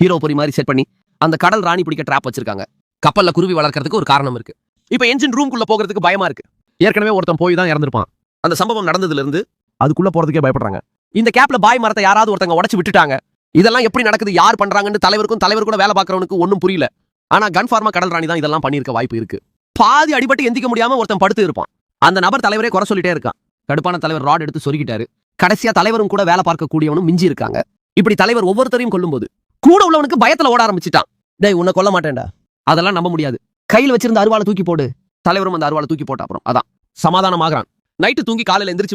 Hero பொறி மாதிரி set பண்ணி அந்த கடல் ராணி பிடிக்க ட்ராப் வச்சிருக்காங்க. கப்பல்ல குருவி வளர்க்கறதுக்கு ஒரு காரணம் இருக்கு. இப்போ என்ஜின் ரூம்குள்ள போகிறதுக்கு பயமா இருக்கு. ஏற்கனவே ஒருத்தன் போய் தான் இறந்துருப்பான். அந்த சம்பவம் நடந்ததுல இருந்து அதுக்குள்ள போறதுக்கே பயப்படுறாங்க. இந்த கேப்ல பாய் மரத்தை யாராவது ஒருத்தங்க உடைச்சு விட்டுட்டாங்க. இதெல்லாம் எப்படி நடக்குது யார் பண்றாங்கன்னு தலைவருக்கும் தலைவர் கூட வேலை பார்க்கறவனுக்கு ஒன்றும் புரியல. ஆனா கன் ஃபார்மா கடல் ராணி தான் இதெல்லாம் பண்ணியிருக்க வாய்ப்பு இருக்கு. பாதி அடிபட்டு எந்திக்க முடியாம ஒருத்தன் படுத்து இருப்பான். அந்த நபர் தலைவரே குறை சொல்லிட்டே இருக்கான். கடுப்பான தலைவர் ராட் எடுத்து சொருகிட்டாரு. கடைசியா தலைவரும் கூட வேலை பார்க்கக்கூடியவனும் மிஞ்சி இருக்காங்க. இப்படி தலைவர் ஒவ்வொருத்தரையும் கொல்லும்போது கூட உள்ளவனுக்கு பயத்துல ஓட ஆரம்பிச்சிட்டான். டேய் உன்னை கொல்ல மாட்டேன்டா. அதெல்லாம் நம்ப முடியாது. கையில் வச்சிருந்த அருவாளை தூக்கி போடு. தலைவரும் அந்த அருவாளை தூக்கி போட்ட அப்புறம். அதான். சமாதானமாகறான். நைட்டு தூங்கி காலையில எந்திரிச்சு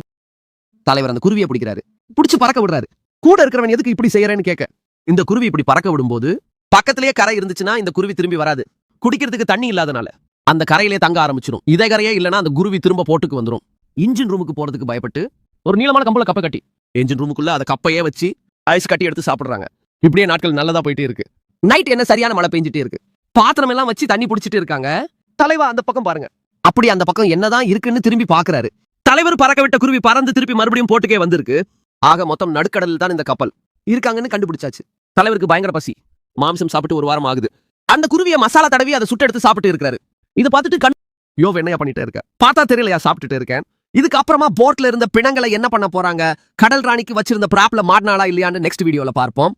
தலைவர் அந்த குருவியை பிடிக்கிறாரு. பிடிச்சு பறக்க விடுறாரு. கூட இருக்கிறவன் எதுக்கு இப்படி செய்யறேன்னு கேட்க இந்த குருவி இப்படி பறக்க விடும்போது பக்கத்திலேயே கரை இருந்துச்சுன்னா இந்த குருவி திரும்பி வராது. குடிக்கிறதுக்கு தண்ணி இல்லாதனால அந்த கரையிலே தங்க ஆரம்பிச்சிடும் இதே கரையே இல்லைன்னா அந்த குருவி திரும்ப போட்டுக்கு வந்துரும். இன்ஜின் ரூமுக்கு போறதுக்கு பயப்பட்டு ஒரு நீளமான கம்பள கப்பை கட்டி. இன்ஜின் ரூமுக்குள்ள அதை கப்பையே வச்சு ஐஸ் கட்டி எடுத்து சாப்பிடுறாங்க. இப்படியே நாட்கள் நல்லதா போயிட்டே இருக்கு. நைட் என்ன சரியான மழை பெஞ்சிட்டே இருக்கு. பாத்திரம் எல்லாம் வச்சு தண்ணி பிடிச்சிட்டு இருக்காங்க. தலைவா அந்த பக்கம் பாருங்க. அப்படி அந்த பக்கம் என்னதான் இருக்குன்னு திரும்பி பாக்குறாரு. தலைவர் பறக்க விட்ட குருவி பறந்து திருப்பி மறுபடியும் போட்டுக்கே வந்திருக்கு. ஆக மொத்தம் நடுக்கடலில் தான் இந்த கப்பல். இருக்காங்கன்னு கண்டுபிடிச்சாச்சு. தலைவருக்கு பயங்கர பசி. மாம்சம் சாப்பிட்டு ஒரு வாரம் ஆகுது. அந்த குருவியை மசாலா தடவி அதை சுட்டு எடுத்து சாப்பிட்டு இருக்காரு இதை பார்த்துட்டு கண் யோ என்னையா பண்ணிட்டு இருக்க. பார்த்தா தெரியலையா சாப்பிட்டுட்டு இருக்கேன். இதுக்கு அப்புறமா போட்ல இருந்த பிணங்களை என்ன பண்ண போறாங்க? கடல் ராணிக்கு வச்சிருந்த ப்ராப்ல மாட்டினாளா இல்லையான்னு நெக்ஸ்ட் வீடியோல பார்ப்போம்.